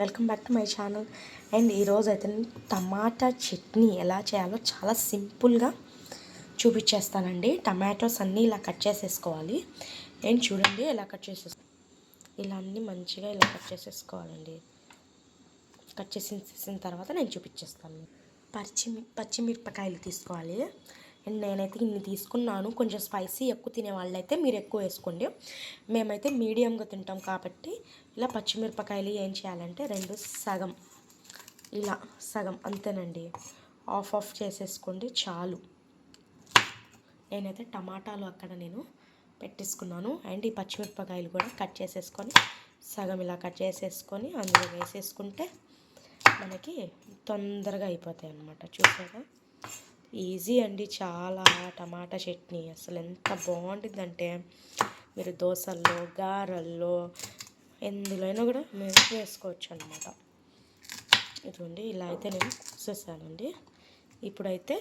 Welcome back to my channel. And ఈరోజు అయితే టమాటా చట్నీ ఎలా చేయాలో చాలా సింపుల్గా చూపించేస్తానండి. టమాటోస్ అన్నీ ఇలా కట్ చేసేసుకోవాలి. అండ్ చూడండి ఎలా కట్ చేసేసుకో ఇలా అన్నీ మంచిగా ఇలా కట్ చేసేసుకోవాలండి. కట్ చేసిన తర్వాత నేను చూపించేస్తాను. పచ్చిమి పచ్చిమిరపకాయలు తీసుకోవాలి. నేనైతే ఇన్ని తీసుకున్నాను. కొంచెం స్పైసీ ఎక్కువ తినే వాళ్ళైతే మీరు ఎక్కువ వేసుకోండి. మేమైతే మీడియంగా తింటాం కాబట్టి ఇలా పచ్చిమిరపకాయలు ఏం చేయాలంటే రెండు సగం ఇలా సగం అంతేనండి. ఆఫ్ ఆఫ్ చేసేసుకోండి చాలు. నేనైతే టమాటాలు అక్కడ నేను పెట్టేసుకున్నాను. అండ్ ఈ పచ్చిమిరపకాయలు కూడా కట్ చేసేసుకొని సగం ఇలా కట్ చేసేసుకొని అందులో వేసేసుకుంటే మనకి తొందరగా అయిపోతాయి అన్నమాట చూసారా? ఈజీ అండి. చాలా టమాటా చట్నీ అసలు ఎంత బాగుంటుందంటే మీరు దోశల్లో గారెల్లో ఎందులోనైనా కూడా మీరు వేసుకోవచ్చు అనమాట ఇదిగోండి ఇలా అయితే నేను చూసేసానండి ఇప్పుడైతే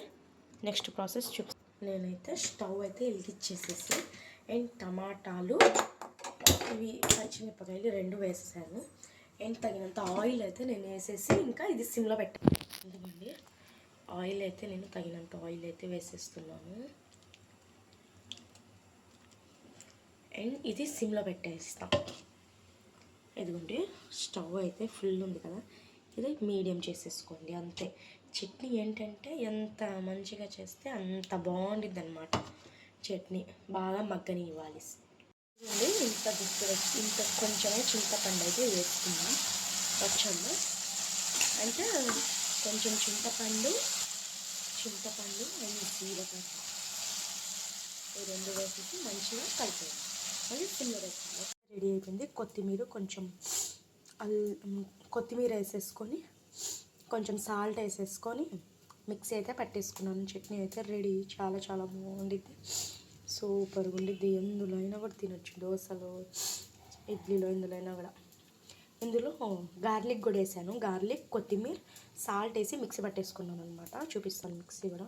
నెక్స్ట్ ప్రాసెస్ చూ నేనైతే స్టవ్ అయితే వెలిగించేసేసి అండ్ టమాటాలు ఇవి పచ్చిమిరపకాయలు రెండు వేసేసాను. అండ్ తగినంత ఆయిల్ అయితే నేను వేసేసి ఇంకా ఇది సిమ్లో పెట్టాను ఎందుకండి ఆయిల్ అయితే నేను తగినంత ఆయిల్ అయితే వేసేస్తున్నాను. అండ్ ఇది సిమ్లో పెట్టేస్తాం. ఎందుకంటే స్టవ్ అయితే ఫుల్ ఉంది కదా. ఇది మీడియం చేసేసుకోండి అంతే. చట్నీ ఏంటంటే ఎంత మంచిగా చేస్తే అంత బాగుంటుంది అనమాట చట్నీ బాగా మగ్గని ఇవ్వాలి ఇంత గుర్తు ఇంత కొంచెమే చింతపండు అయితే వేసుకుందాం వచ్చాము అంటే కొంచెం చింతపండు చింతపండు అండ్ జీలకర్ర. ఈ రెండు వేసేసి మంచిగా కలిపేయాలి. మళ్ళీ పిల్లలు వేసుకోవాలి రెడీ అయిపోయింది. కొత్తిమీర కొంచెం అల్ కొత్తిమీర వేసేసుకొని కొంచెం సాల్ట్ వేసేసుకొని మిక్సీ అయితే పట్టేసుకున్నాను. చట్నీ అయితే రెడీ. చాలా చాలా బాగుండిద్ది. సూపర్గా ఉండిద్ది. ఎందులో అయినా కూడా తినొచ్చు. దోశలో ఇడ్లీలో ఎందులో అయినా కూడా. ఇందులో గార్లిక్ కూడా వేసాను. గార్లిక్ కొత్తిమీర సాల్ట్ వేసి మిక్సీ పట్టేసుకున్నాను అనమాట చూపిస్తాను మిక్సీ కూడా.